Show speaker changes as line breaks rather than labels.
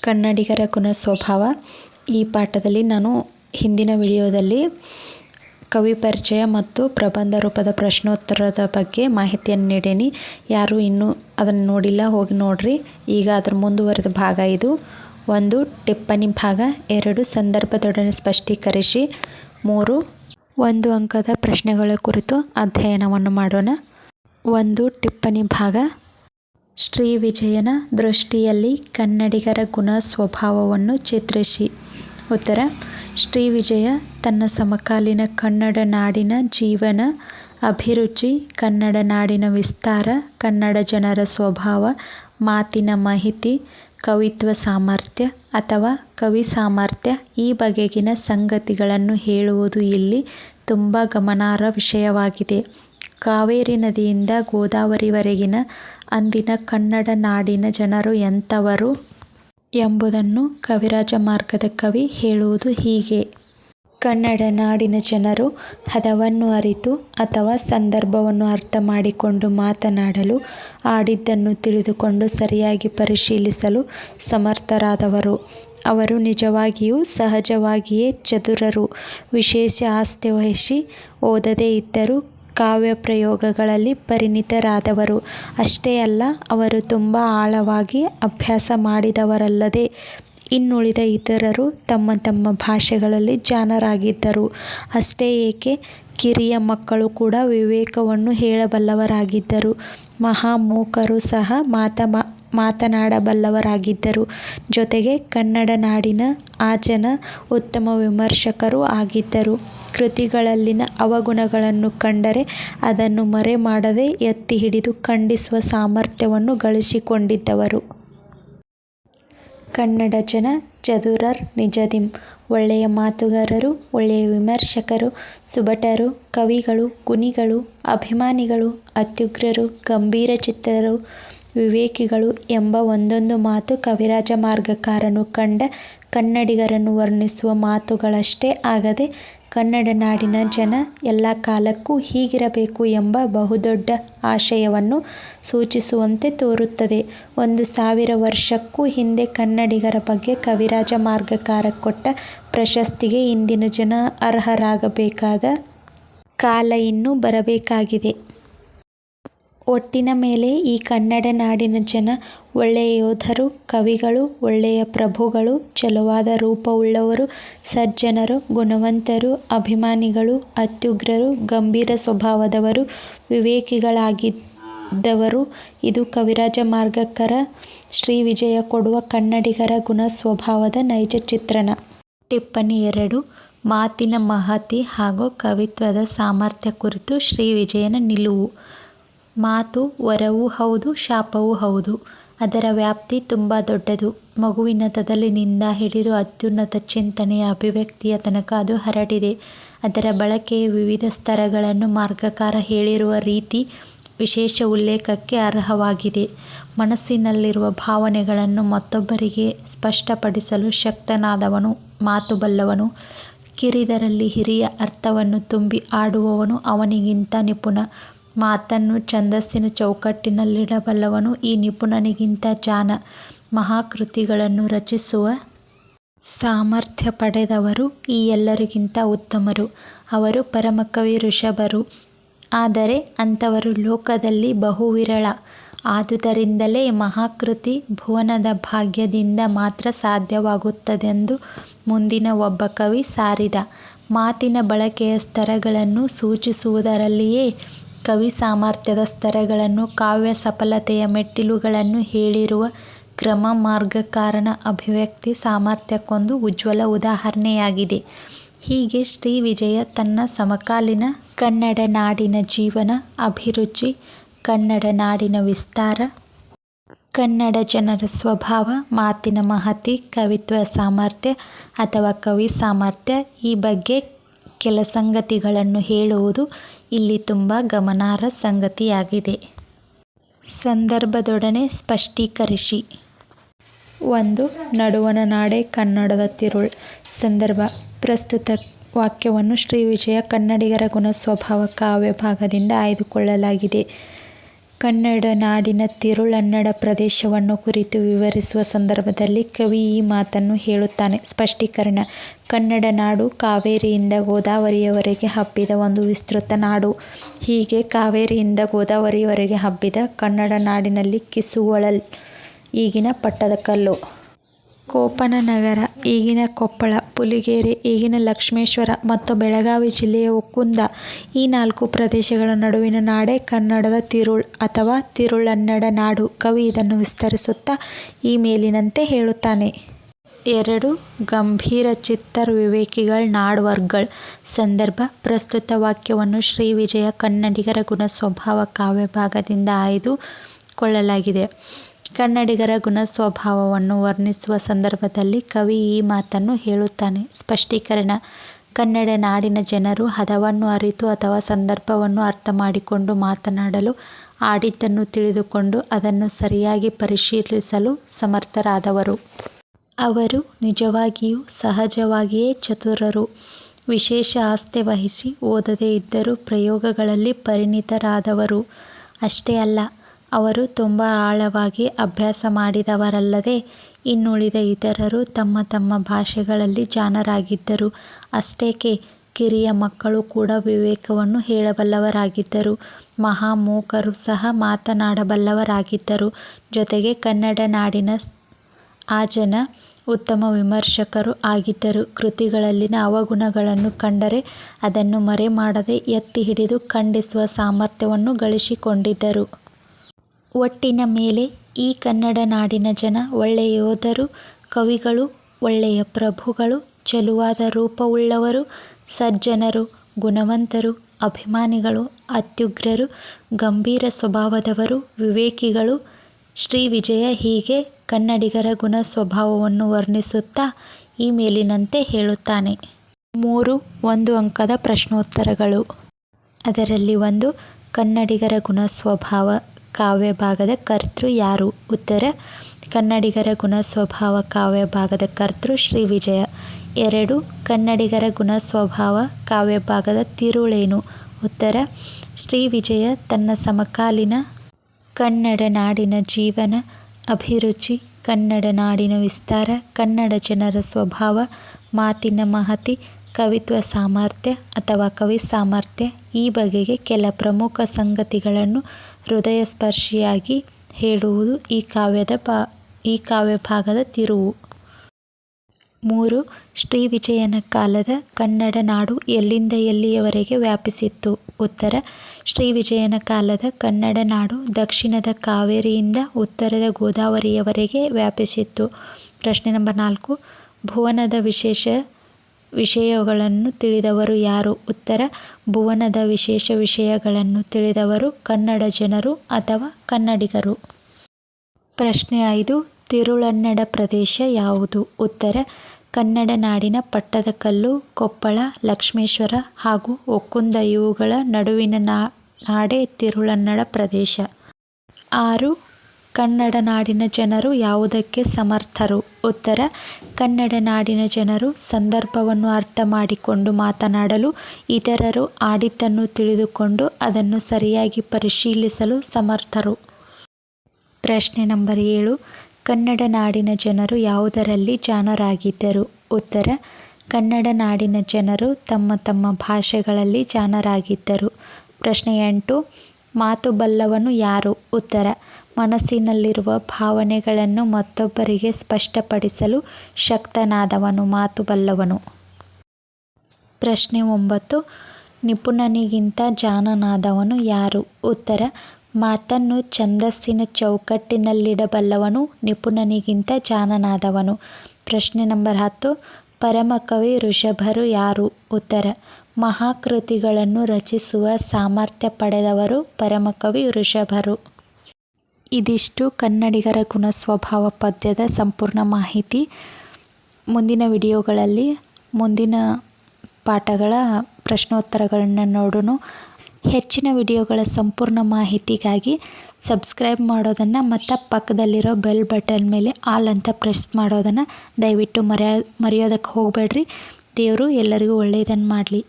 ಕನ್ನಡಿಗರ ಗುಣ ಸ್ವಭಾವ ಈ ಪಾಠದಲ್ಲಿ ನಾನು ಹಿಂದಿನ ವಿಡಿಯೋದಲ್ಲಿ ಕವಿ ಪರಿಚಯ ಮತ್ತು ಪ್ರಬಂಧ ರೂಪದ ಪ್ರಶ್ನೋತ್ತರದ ಬಗ್ಗೆ ಮಾಹಿತಿಯನ್ನು ನೀಡೇನಿ. ಯಾರು ಇನ್ನೂ ಅದನ್ನು ನೋಡಿಲ್ಲ, ಹೋಗಿ ನೋಡ್ರಿ. ಈಗ ಅದರ ಮುಂದುವರೆದ ಭಾಗ ಇದು. ಒಂದು, ಟಿಪ್ಪಣಿ ಭಾಗ. ಎರಡು, ಸಂದರ್ಭದೊಡನೆ ಸ್ಪಷ್ಟೀಕರಿಸಿ. ಮೂರು, ಒಂದು ಅಂಕದ ಪ್ರಶ್ನೆಗಳ ಕುರಿತು ಅಧ್ಯಯನವನ್ನು ಮಾಡೋಣ. ಒಂದು, ಟಿಪ್ಪಣಿ ಭಾಗ. ಶ್ರೀ ವಿಜಯನ ದೃಷ್ಟಿಯಲ್ಲಿ ಕನ್ನಡಿಗರ ಗುಣ ಸ್ವಭಾವವನ್ನು ಚಿತ್ರಿಸಿ. ಉತ್ತರ, ಶ್ರೀ ವಿಜಯ ತನ್ನ ಸಮಕಾಲೀನ ಕನ್ನಡ ನಾಡಿನ ಜೀವನ, ಅಭಿರುಚಿ, ಕನ್ನಡ ನಾಡಿನ ವಿಸ್ತಾರ, ಕನ್ನಡ ಜನರ ಸ್ವಭಾವ, ಮಾತಿನ ಮಾಹಿತಿ, ಕವಿತ್ವ ಸಾಮರ್ಥ್ಯ ಅಥವಾ ಕವಿ ಸಾಮರ್ಥ್ಯ ಈ ಬಗೆಗಿನ ಸಂಗತಿಗಳನ್ನು ಹೇಳುವುದು ಇಲ್ಲಿ ತುಂಬ ಗಮನಾರ್ಹ ವಿಷಯವಾಗಿದೆ. ಕಾವೇರಿ ನದಿಯಿಂದ ಗೋದಾವರಿವರೆಗಿನ ಅಂದಿನ ಕನ್ನಡ ನಾಡಿನ ಜನರು ಎಂಥವರು ಎಂಬುದನ್ನು ಕವಿರಾಜ ಮಾರ್ಗದ ಕವಿ ಹೇಳುವುದು ಹೀಗೆ. ಕನ್ನಡ ನಾಡಿನ ಜನರು ಹದವನ್ನು ಅರಿತು ಅಥವಾ ಸಂದರ್ಭವನ್ನು ಅರ್ಥ ಮಾಡಿಕೊಂಡು ಮಾತನಾಡಲು ಆಡಿದ್ದನ್ನು ತಿಳಿದುಕೊಂಡು ಸರಿಯಾಗಿ ಪರಿಶೀಲಿಸಲು ಸಮರ್ಥರಾದವರು. ಅವರು ನಿಜವಾಗಿಯೂ ಸಹಜವಾಗಿಯೇ ಚತುರರು ವಿಶೇಷ ಆಸ್ತಿ ವಹಿಸಿ ಓದದೇ ಇದ್ದರೂ ಕಾವ್ಯ ಪ್ರಯೋಗಗಳಲ್ಲಿ ಪರಿಣಿತರಾದವರು. ಅಷ್ಟೇ ಅಲ್ಲ, ಅವರು ತುಂಬ ಆಳವಾಗಿ ಅಭ್ಯಾಸ ಮಾಡಿದವರಲ್ಲದೆ ಇನ್ನುಳಿದ ಇತರರು ತಮ್ಮ ತಮ್ಮ ಭಾಷೆಗಳಲ್ಲಿ ಜಾನರಾಗಿದ್ದರು ಅಷ್ಟೇ ಏಕೆ, ಕಿರಿಯ ಮಕ್ಕಳು ಕೂಡ ವಿವೇಕವನ್ನು ಹೇಳಬಲ್ಲವರಾಗಿದ್ದರು. ಮಹಾಮೂಕರು ಸಹ ಮಾತ ಮಾತನಾಡಬಲ್ಲವರಾಗಿದ್ದರು. ಜೊತೆಗೆ ಕನ್ನಡ ನಾಡಿನ ಆಜನ ಉತ್ತಮ ವಿಮರ್ಶಕರು ಆಗಿದ್ದರು. ಕೃತಿಗಳಲ್ಲಿನ ಅವಗುಣಗಳನ್ನು ಕಂಡರೆ ಅದನ್ನು ಮರೆಮಾಡದೆ ಎತ್ತಿ ಹಿಡಿದು ಖಂಡಿಸುವ ಸಾಮರ್ಥ್ಯವನ್ನು ಗಳಿಸಿಕೊಂಡಿದ್ದವರು. ಕನ್ನಡ ಜನ ಚದುರರ್, ನಿಜದಿಂ. ಒಳ್ಳೆಯ ಮಾತುಗಾರರು, ಒಳ್ಳೆಯ ವಿಮರ್ಶಕರು, ಸುಭಟರು, ಕವಿಗಳು ಗುಣಿಗಳು ಅಭಿಮಾನಿಗಳು, ಅತ್ಯುಗ್ರರು, ಗಂಭೀರ ಚಿತ್ತರು ವಿವೇಕಿಗಳು ಎಂಬ ಒಂದೊಂದು ಮಾತು ಕವಿರಾಜ ಮಾರ್ಗಕಾರನು ಕಂಡ ಕನ್ನಡಿಗರನ್ನು ವರ್ಣಿಸುವ ಮಾತುಗಳಷ್ಟೇ ಆಗದೆ ಕನ್ನಡ ನಾಡಿನ ಜನ ಎಲ್ಲ ಕಾಲಕ್ಕೂ ಹೀಗಿರಬೇಕು ಎಂಬ ಬಹುದೊಡ್ಡ ಆಶಯವನ್ನು ಸೂಚಿಸುವಂತೆ ತೋರುತ್ತದೆ. ಒಂದು ಸಾವಿರ ವರ್ಷಕ್ಕೂ ಹಿಂದೆ ಕನ್ನಡಿಗರ ಬಗ್ಗೆ ಕವಿರಾಜ ಮಾರ್ಗಕಾರ ಕೊಟ್ಟ ಪ್ರಶಸ್ತಿಗೆ ಇಂದಿನ ಜನ ಅರ್ಹರಾಗಬೇಕಾದ ಕಾಲ ಇನ್ನೂ ಬರಬೇಕಾಗಿದೆ. ಒಟ್ಟಿನ ಮೇಲೆ ಈ ಕನ್ನಡ ನಾಡಿನ ಜನ, ಒಳ್ಳೆಯ ಯೋಧರು, ಕವಿಗಳು, ಒಳ್ಳೆಯ ಪ್ರಭುಗಳು, ಚಲುವಾದ ರೂಪವುಳ್ಳವರು, ಸಜ್ಜನರು, ಗುಣವಂತರು, ಅಭಿಮಾನಿಗಳು, ಅತ್ಯುಗ್ರರು, ಗಂಭೀರ ಸ್ವಭಾವದವರು, ವಿವೇಕಿಗಳಾಗಿದ್ದವರು, ಇದು ಕವಿರಾಜ ಮಾರ್ಗಕರ ಶ್ರೀ ವಿಜಯ ಕೊಡುವ ಕನ್ನಡಿಗರ ಗುಣ ಸ್ವಭಾವದ ನೈಜ ಚಿತ್ರಣ. ಟಿಪ್ಪಣಿ ಎರಡು, ಮಾತಿನ ಮಹತಿ ಹಾಗೂ ಕವಿತ್ವದ ಸಾಮರ್ಥ್ಯ ಕುರಿತು ಶ್ರೀ ವಿಜಯನ ನಿಲುವು. ಮಾತು ವರವೂ ಹೌದು, ಶಾಪವೂ ಹೌದು. ಅದರ ವ್ಯಾಪ್ತಿ ತುಂಬ ದೊಡ್ಡದು. ಮಗುವಿನ ತದಲಿನಿಂದ ಹಿಡಿದು ಅತ್ಯುನ್ನತ ಚಿಂತನೆಯ ಅಭಿವ್ಯಕ್ತಿಯ ತನಕ ಅದು ಹರಡಿದೆ. ಅದರ ಬಳಕೆಯ ವಿವಿಧ ಸ್ತರಗಳನ್ನು ಮಾರ್ಗಕಾರ ಹೇಳಿರುವ ರೀತಿ ವಿಶೇಷ ಉಲ್ಲೇಖಕ್ಕೆ ಅರ್ಹವಾಗಿದೆ. ಮನಸ್ಸಿನಲ್ಲಿರುವ ಭಾವನೆಗಳನ್ನು ಮತ್ತೊಬ್ಬರಿಗೆ ಸ್ಪಷ್ಟಪಡಿಸಲು ಶಕ್ತನಾದವನು ಮಾತು ಬಲ್ಲವನು ಕಿರಿದರಲ್ಲಿ ಹಿರಿಯ ಅರ್ಥವನ್ನು ತುಂಬಿ ಆಡುವವನು ಅವನಿಗಿಂತ ನಿಪುಣ. ಮಾತನ್ನು ಛಂದಸ್ಸಿನ ಚೌಕಟ್ಟಿನಲ್ಲಿಡಬಲ್ಲವನು ಈ ನಿಪುಣನಿಗಿಂತ ಜಾನ ಮಹಾಕೃತಿಗಳನ್ನು ರಚಿಸುವ ಸಾಮರ್ಥ್ಯ ಪಡೆದವರು ಈ ಎಲ್ಲರಿಗಿಂತ ಉತ್ತಮರು. ಅವರು ಪರಮಕವಿ ಋಷಭರು. ಆದರೆ ಅಂಥವರು ಲೋಕದಲ್ಲಿ ಬಹು ವಿರಳ ಆದುದರಿಂದಲೇ ಮಹಾಕೃತಿ ಭುವನದ ಭಾಗ್ಯದಿಂದ ಮಾತ್ರ ಸಾಧ್ಯವಾಗುತ್ತದೆಂದು ಮುಂದಿನ ಒಬ್ಬ ಕವಿ ಸಾರಿದ. ಮಾತಿನ ಬಳಕೆಯ ಸ್ತರಗಳನ್ನು ಸೂಚಿಸುವುದರಲ್ಲಿಯೇ ಕವಿ ಸಾಮರ್ಥ್ಯದ ಸ್ತರಗಳನ್ನು ಕಾವ್ಯ ಸಫಲತೆಯ ಮೆಟ್ಟಿಲುಗಳನ್ನು ಹೇಳಿರುವ ಕ್ರಮ ಮಾರ್ಗಕಾರನ ಅಭಿವ್ಯಕ್ತಿ ಸಾಮರ್ಥ್ಯಕ್ಕೊಂದು ಉಜ್ವಲ ಉದಾಹರಣೆಯಾಗಿದೆ. ಹೀಗೆ ಶ್ರೀ ವಿಜಯ ತನ್ನ ಸಮಕಾಲೀನ ಕನ್ನಡ ನಾಡಿನ ಜೀವನ, ಅಭಿರುಚಿ, ಕನ್ನಡ ನಾಡಿನ ವಿಸ್ತಾರ, ಕನ್ನಡ ಜನರ ಸ್ವಭಾವ, ಮಾತಿನ ಮಹತಿ, ಕವಿತ್ವ ಸಾಮರ್ಥ್ಯ ಅಥವಾ ಕವಿ ಸಾಮರ್ಥ್ಯ ಈ ಬಗ್ಗೆ ಕೆಲ ಸಂಗತಿಗಳನ್ನು ಹೇಳುವುದು ಇಲ್ಲಿ ತುಂಬ ಗಮನಾರ್ಹ ಸಂಗತಿಯಾಗಿದೆ. ಸಂದರ್ಭದೊಡನೆ ಸ್ಪಷ್ಟೀಕರಿಸಿ. ಒಂದು, ನಡುವಣ ನಾಡೆ ಕನ್ನಡದ ತಿರುಳ್. ಸಂದರ್ಭ, ಪ್ರಸ್ತುತ ವಾಕ್ಯವನ್ನು ಶ್ರೀ ವಿಜಯ ಕನ್ನಡಿಗರ ಗುಣ ಸ್ವಭಾವ ಕಾವ್ಯ ಭಾಗದಿಂದ ಆಯ್ದುಕೊಳ್ಳಲಾಗಿದೆ. ಕನ್ನಡ ನಾಡಿನ ತಿರುಳನ್ನಡ ಪ್ರದೇಶವನ್ನು ಕುರಿತು ವಿವರಿಸುವ ಸಂದರ್ಭದಲ್ಲಿ ಕವಿ ಈ ಮಾತನ್ನು ಹೇಳುತ್ತಾನೆ. ಸ್ಪಷ್ಟೀಕರಣ: ಕನ್ನಡ ನಾಡು ಕಾವೇರಿಯಿಂದ ಗೋದಾವರಿಯವರೆಗೆ ಹಬ್ಬಿದ ಒಂದು ವಿಸ್ತೃತ ನಾಡು. ಹೀಗೆ ಕಾವೇರಿಯಿಂದ ಗೋದಾವರಿಯವರೆಗೆ ಹಬ್ಬಿದ ಕನ್ನಡ ನಾಡಿನಲ್ಲಿ ಕಿಸುವಳಲ್ ಈಗಿನ ಪಟ್ಟದಕಲ್ಲು, ಕೋಪನ ನಗರ ಈಗಿನ ಕೊಪ್ಪಳ, ಪುಲಿಗೆರೆ, ಈಗಿನ ಲಕ್ಷ್ಮೇಶ್ವರ ಮತ್ತು ಬೆಳಗಾವಿ ಜಿಲ್ಲೆಯ ಉಕ್ಕುಂದ ಈ ನಾಲ್ಕು ಪ್ರದೇಶಗಳ ನಡುವಿನ ನಾಡೇ ಕನ್ನಡದ ತಿರುಳ್ ಅಥವಾ ತಿರುಳನ್ನಡ ನಾಡು. ಕವಿ ಇದನ್ನು ವಿಸ್ತರಿಸುತ್ತಾ ಈ ಮೇಲಿನಂತೆ ಹೇಳುತ್ತಾನೆ. ಎರಡು ಗಂಭೀರಚಿತ್ತರ್ ವಿವೇಕಿಗಳ ನಾಡ್ವರ್ಗಳ್ ಸಂದರ್ಭ, ಪ್ರಸ್ತುತ ವಾಕ್ಯವನ್ನು ಶ್ರೀ ವಿಜಯ ಕನ್ನಡಿಗರ ಗುಣಸ್ವಭಾವ ಕಾವ್ಯಭಾಗದಿಂದ ಆಯ್ದು ಕೊಳ್ಳಲಾಗಿದೆ. ಕನ್ನಡಿಗರ ಗುಣಸ್ವಭಾವವನ್ನು ವರ್ಣಿಸುವ ಸಂದರ್ಭದಲ್ಲಿ ಕವಿ ಈ ಮಾತನ್ನು ಹೇಳುತ್ತಾನೆ. ಸ್ಪಷ್ಟೀಕರಣ: ಕನ್ನಡ ನಾಡಿನ ಜನರು ಹದವನ್ನು ಅರಿತು ಅಥವಾ ಸಂದರ್ಭವನ್ನು ಅರ್ಥಮಾಡಿಕೊಂಡು ಮಾತನಾಡಲು, ಆಡಿದ್ದನ್ನು ತಿಳಿದುಕೊಂಡು ಅದನ್ನು ಸರಿಯಾಗಿ ಪರಿಶೀಲಿಸಲು ಸಮರ್ಥರಾದವರು. ಅವರು ನಿಜವಾಗಿಯೂ ಸಹಜವಾಗಿಯೇ ಚತುರರು. ವಿಶೇಷ ಆಸ್ತೆ ವಹಿಸಿ ಓದದೇ ಇದ್ದರೂ ಪ್ರಯೋಗಗಳಲ್ಲಿ ಪರಿಣಿತರಾದವರು. ಅಷ್ಟೇ ಅಲ್ಲ, ಅವರು ತುಂಬ ಆಳವಾಗಿ ಅಭ್ಯಾಸ ಮಾಡಿದವರಲ್ಲದೆ ಇನ್ನುಳಿದ ಇತರರು ತಮ್ಮ ತಮ್ಮ ಭಾಷೆಗಳಲ್ಲಿ ಜಾಣರಾಗಿದ್ದರು. ಅಷ್ಟೇಕೆ, ಕಿರಿಯ ಮಕ್ಕಳು ಕೂಡ ವಿವೇಕವನ್ನು ಹೇಳಬಲ್ಲವರಾಗಿದ್ದರು. ಮಹಾ ಮೂಕರು ಸಹ ಮಾತನಾಡಬಲ್ಲವರಾಗಿದ್ದರು. ಜೊತೆಗೆ ಕನ್ನಡ ನಾಡಿನ ಆ ಜನ ಉತ್ತಮ ವಿಮರ್ಶಕರು ಆಗಿದ್ದರು. ಕೃತಿಗಳಲ್ಲಿನ ಅವಗುಣಗಳನ್ನು ಕಂಡರೆ ಅದನ್ನು ಮರೆಮಾಡದೆ ಎತ್ತಿ ಹಿಡಿದು ಖಂಡಿಸುವ ಸಾಮರ್ಥ್ಯವನ್ನು ಗಳಿಸಿಕೊಂಡಿದ್ದರು. ಒಟ್ಟಿನ ಮೇಲೆ ಈ ಕನ್ನಡ ನಾಡಿನ ಜನ ಒಳ್ಳೆಯ ಯೋಧರು, ಕವಿಗಳು, ಒಳ್ಳೆಯ ಪ್ರಭುಗಳು, ಚೆಲುವಾದ ರೂಪವುಳ್ಳವರು, ಸಜ್ಜನರು, ಗುಣವಂತರು, ಅಭಿಮಾನಿಗಳು, ಅತ್ಯುಗ್ರರು, ಗಂಭೀರ ಸ್ವಭಾವದವರು, ವಿವೇಕಿಗಳು. ಶ್ರೀ ವಿಜಯ ಹೀಗೆ ಕನ್ನಡಿಗರ ಗುಣಸ್ವಭಾವವನ್ನು ವರ್ಣಿಸುತ್ತಾ ಈ ಮೇಲಿನಂತೆ ಹೇಳುತ್ತಾನೆ. ಮೂರು ಒಂದು ಅಂಕದ ಪ್ರಶ್ನೋತ್ತರಗಳು. ಅದರಲ್ಲಿ ಒಂದು ಕನ್ನಡಿಗರ ಗುಣಸ್ವಭಾವ ಕಾವ್ಯಭಾಗದ ಕರ್ತೃ ಯಾರು? ಉತ್ತರ: ಕನ್ನಡಿಗರ ಗುಣಸ್ವಭಾವ ಕಾವ್ಯಭಾಗದ ಕರ್ತೃ ಶ್ರೀ ವಿಜಯ ಎರಡು ಕನ್ನಡಿಗರ ಗುಣಸ್ವಭಾವ ಕಾವ್ಯಭಾಗದ ತಿರುಳೇನು? ಉತ್ತರ: ಶ್ರೀ ವಿಜಯ ತನ್ನ ಸಮಕಾಲೀನ ಕನ್ನಡ ನಾಡಿನ ಜೀವನ, ಅಭಿರುಚಿ, ಕನ್ನಡ ನಾಡಿನ ವಿಸ್ತಾರ, ಕನ್ನಡ ಜನರ ಸ್ವಭಾವ, ಮಾತಿನ ಮಹತಿ, ಕವಿತ್ವ ಸಾಮರ್ಥ್ಯ ಅಥವಾ ಕವಿ ಸಾಮರ್ಥ್ಯ ಈ ಬಗೆಗೆ ಕೆಲ ಪ್ರಮುಖ ಸಂಗತಿಗಳನ್ನು ಹೃದಯಸ್ಪರ್ಶಿಯಾಗಿ ಹೇಳುವುದು ಈ ಕಾವ್ಯದ ಈ ಕಾವ್ಯಭಾಗದ ತಿರುವು. ಮೂರು, ಶ್ರೀ ವಿಜಯನ ಕಾಲದ ಕನ್ನಡ ನಾಡು ಎಲ್ಲಿಂದ ಎಲ್ಲಿಯವರೆಗೆ ವ್ಯಾಪಿಸಿತ್ತು? ಉತ್ತರ: ಶ್ರೀ ವಿಜಯನ ಕಾಲದ ಕನ್ನಡ ನಾಡು ದಕ್ಷಿಣದ ಕಾವೇರಿಯಿಂದ ಉತ್ತರದ ಗೋದಾವರಿಯವರೆಗೆ ವ್ಯಾಪಿಸಿತ್ತು. ಪ್ರಶ್ನೆ ನಂಬರ್ ನಾಲ್ಕು, ಭುವನದ ವಿಶೇಷ ವಿಷಯಗಳನ್ನು ತಿಳಿದವರು ಯಾರು? ಉತ್ತರ: ಭುವನದ ವಿಶೇಷ ವಿಷಯಗಳನ್ನು ತಿಳಿದವರು ಕನ್ನಡ ಜನರು ಅಥವಾ ಕನ್ನಡಿಗರು. ಪ್ರಶ್ನೆ ಐದು ತಿರುಳನ್ನಡ ಪ್ರದೇಶ ಯಾವುದು? ಉತ್ತರ: ಕನ್ನಡ ನಾಡಿನ ಪಟ್ಟದಕಲ್ಲು, ಕೊಪ್ಪಳ, ಲಕ್ಷ್ಮೇಶ್ವರ ಹಾಗೂ ಒಕ್ಕುಂದ ಇವುಗಳ ನಡುವಿನ ನಾಡೇ ತಿರುಳನ್ನಡ ಪ್ರದೇಶ. ಆರು ಕನ್ನಡ ನಾಡಿನ ಜನರು ಯಾವುದಕ್ಕೆ ಸಮರ್ಥರು? ಉತ್ತರ: ಕನ್ನಡ ನಾಡಿನ ಜನರು ಸಂದರ್ಭವನ್ನು ಅರ್ಥ ಮಾಡಿಕೊಂಡು ಮಾತನಾಡಲು, ಇತರರು ಆಡಿದ್ದನ್ನು ತಿಳಿದುಕೊಂಡು ಅದನ್ನು ಸರಿಯಾಗಿ ಪರಿಶೀಲಿಸಲು ಸಮರ್ಥರು. ಪ್ರಶ್ನೆ ನಂಬರ್ ಏಳು ಕನ್ನಡ ನಾಡಿನ ಜನರು ಯಾವುದರಲ್ಲಿ ಜಾಣರಾಗಿದ್ದರು? ಉತ್ತರ: ಕನ್ನಡ ನಾಡಿನ ಜನರು ತಮ್ಮ ತಮ್ಮ ಭಾಷೆಗಳಲ್ಲಿ ಜಾಣರಾಗಿದ್ದರು. ಪ್ರಶ್ನೆ ಎಂಟು ಮಾತು ಬಲ್ಲವನು ಯಾರು? ಉತ್ತರ: ಮನಸ್ಸಿನಲ್ಲಿರುವ ಭಾವನೆಗಳನ್ನು ಮತ್ತೊಬ್ಬರಿಗೆ ಸ್ಪಷ್ಟಪಡಿಸಲು ಶಕ್ತನಾದವನು ಮಾತು ಬಲ್ಲವನು. ಪ್ರಶ್ನೆ ಒಂಬತ್ತು, ನಿಪುಣನಿಗಿಂತ ಜಾನನಾದವನು ಯಾರು? ಉತ್ತರ: ಮಾತನ್ನು ಛಂದಸ್ಸಿನ ಚೌಕಟ್ಟಿನಲ್ಲಿಡಬಲ್ಲವನು, ನಿಪುಣನಿಗಿಂತ ಜಾನನಾದವನು ಪ್ರಶ್ನೆ ನಂಬರ್ ಹತ್ತು ಪರಮಕವಿ ಋಷಭರು ಯಾರು? ಉತ್ತರ: ಮಹಾಕೃತಿಗಳನ್ನು ರಚಿಸುವ ಸಾಮರ್ಥ್ಯ ಪಡೆದವರು ಪರಮಕವಿ ಋಷಭರು. ಇದಿಷ್ಟು ಕನ್ನಡಿಗರ ಗುಣಸ್ವಭಾವ ಪದ್ಯದ ಸಂಪೂರ್ಣ ಮಾಹಿತಿ. ಮುಂದಿನ ವಿಡಿಯೋಗಳಲ್ಲಿ ಮುಂದಿನ ಪಾಠಗಳ ಪ್ರಶ್ನೋತ್ತರಗಳನ್ನು ನೋಡೋಣ. ಹೆಚ್ಚಿನ ವಿಡಿಯೋಗಳ ಸಂಪೂರ್ಣ ಮಾಹಿತಿಗಾಗಿ ಸಬ್ಸ್ಕ್ರೈಬ್ ಮಾಡೋದನ್ನು ಮತ್ತು ಪಕ್ಕದಲ್ಲಿರೋ ಬೆಲ್ ಬಟನ್ ಮೇಲೆ ಆಲ್ ಅಂತ ಪ್ರೆಸ್ ಮಾಡೋದನ್ನು ದಯವಿಟ್ಟು ಮರೆಯ ಮರೆಯೋದಕ್ಕೆ ಹೋಗಬೇಡ್ರಿ. ದೇವರು ಎಲ್ಲರಿಗೂ ಒಳ್ಳೆಯದನ್ನು ಮಾಡಲಿ.